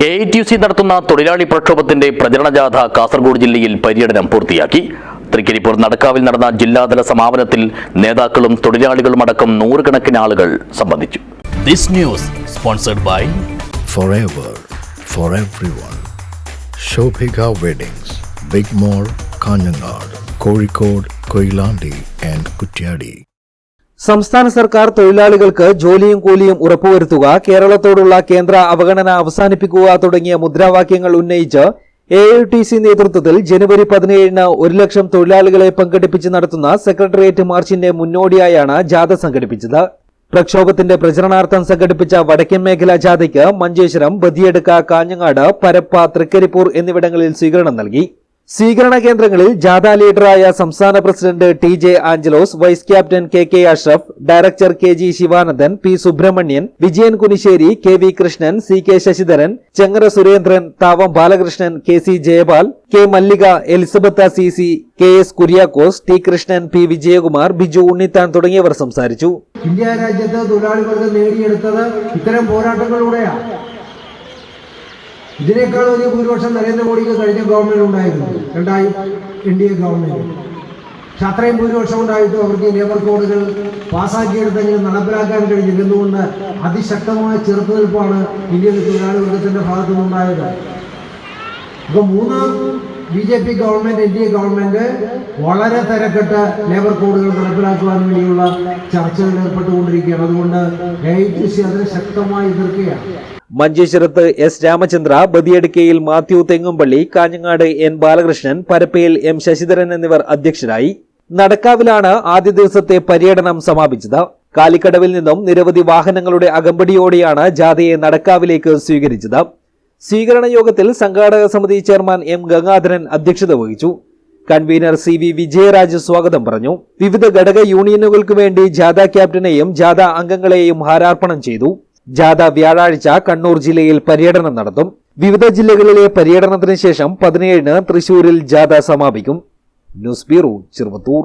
A I T C നടത്തുന്ന തൊഴിലാളി പ്രക്ഷോഭത്തിന്റെ പ്രചരണ ജാഥ കാസർഗോഡ് ജില്ലയിൽ പര്യടനം പൂർത്തിയാക്കി തൃക്കരിപ്പൂർ നടക്കാവിൽ നടന്ന ജില്ലാതല സമാപനത്തിൽ നേതാക്കളും തൊഴിലാളികളും അടക്കം നൂറുകണക്കിന് ആളുകൾ സംബന്ധിച്ചു This news sponsored by forever for everyone. Shobhika Weddings, Big mall Kanhangad Kozhikode Koilandi and Kutyadi. സംസ്ഥാന സർക്കാർ തൊഴിലാളികൾക്ക് ജോലിയും കൂലിയും ഉറപ്പുവരുത്തുക കേരളത്തോടുള്ള കേന്ദ്ര അവഗണന അവസാനിപ്പിക്കുക തുടങ്ങിയ മുദ്രാവാക്യങ്ങൾ ഉന്നയിച്ച് എ നേതൃത്വത്തിൽ ജനുവരി പതിനേഴിന് ഒരു ലക്ഷം തൊഴിലാളികളെ പങ്കെടുപ്പിച്ച് നടത്തുന്ന സെക്രട്ടേറിയറ്റ് മാർച്ചിന്റെ മുന്നോടിയായാണ് ജാഥ സംഘടിപ്പിച്ചത്. പ്രക്ഷോഭത്തിന്റെ പ്രചരണാർത്ഥം സംഘടിപ്പിച്ച വടക്കൻ മേഖലാ ജാഥയ്ക്ക് മഞ്ചേശ്വരം ബദിയടുക്ക കാഞ്ഞങ്ങാട് പരപ്പ തൃക്കരിപ്പൂർ എന്നിവിടങ്ങളിൽ സ്വീകരണം നൽകി. സ്വീകരണ കേന്ദ്രങ്ങളിൽ ജാഥ ലീഡറായ സംസ്ഥാന president T J Anjalose vice captain K K Ashraf director K G Sivanandan P Subramanian Vijayan Kunissery K V Krishnan C K Sasidharan Chengara Surendran Thavam Balakrishnan K C Jayapal K Mallika Elizabeth C C K S Kuriakose T Krishnan P Vijayakumar Biju Unnithan തുടങ്ങിയവർ സംസാരിച്ചു. India രാജ്യത്ത് തൊഴിലാളികൾക്ക് നേടിയെടുത്തത് ഇത്തരം പോരാട്ടങ്ങളിലൂടെയാണ്. ഇതിനേക്കാൾ വലിയ ഭൂരിപക്ഷം നരേന്ദ്രമോദിക്ക് കഴിഞ്ഞ ഗവൺമെന്റ് ഉണ്ടായിരുന്നു. രണ്ടായി എൻ ഡി എ ഗവൺമെന്റ്. പക്ഷെ അത്രയും ഭൂരിപക്ഷം ഉണ്ടായിട്ടും അവർക്ക് ലേബർ കോഡുകൾ പാസ്സാക്കിയെടുത്തെങ്കിലും നടപ്പിലാക്കാൻ കഴിഞ്ഞില്ല. എന്തുകൊണ്ട്? അതിശക്തമായ ചെറുത്തുനിൽപ്പാണ് ഇന്ത്യൻ തൊഴിലാളി വർഗത്തിന്റെ ഭാഗത്തു നിന്നുണ്ടായത്. ഇപ്പൊ മൂന്നാം B J P government N D A government വളരെ തിരക്കെട്ട് ലേബർ കോഡുകൾ നടപ്പിലാക്കുവാൻ വേണ്ടിയുള്ള ചർച്ചകൾ ഏർപ്പെട്ടുകൊണ്ടിരിക്കുകയാണ്. അതുകൊണ്ട് എ ഐ ടി സി അതിനെ ശക്തമായി എതിർക്കുകയാണ്. മഞ്ചേശ്വരത്ത് എസ് രാമചന്ദ്ര ബദിയടുക്കയിൽ മാത്യു തെങ്ങുംപള്ളി കാഞ്ഞങ്ങാട് എൻ ബാലകൃഷ്ണൻ പരപ്പയിൽ എം ശശിധരൻ എന്നിവർ അധ്യക്ഷരായി നടക്കാവിലാണ് ആദ്യ ദിവസത്തെ പര്യടനം സമാപിച്ചത്. കാലിക്കടവിൽ നിന്നും നിരവധി വാഹനങ്ങളുടെ അകമ്പടിയോടെയാണ് ജാഥയെ നടക്കാവിലേക്ക് സ്വീകരിച്ചത്. സ്വീകരണ യോഗത്തിൽ സംഘാടക സമിതി ചെയർമാൻ എം ഗംഗാധരൻ അധ്യക്ഷത വഹിച്ചു. കൺവീനർ സി വി വിജയരാജ് സ്വാഗതം പറഞ്ഞു. വിവിധ ഘടക യൂണിയനുകൾക്ക് വേണ്ടി ജാഥ ക്യാപ്റ്റനെയും ജാഥ അംഗങ്ങളെയും ഹാരാർപ്പണം ചെയ്തു. ജാഥ വ്യാഴാഴ്ച കണ്ണൂർ ജില്ലയിൽ പര്യടനം നടത്തും. വിവിധ ജില്ലകളിലെ പര്യടനത്തിന് ശേഷം പതിനേഴിന് തൃശൂരിൽ ജാഥ സമാപിക്കും. News bureau Cheruvathur.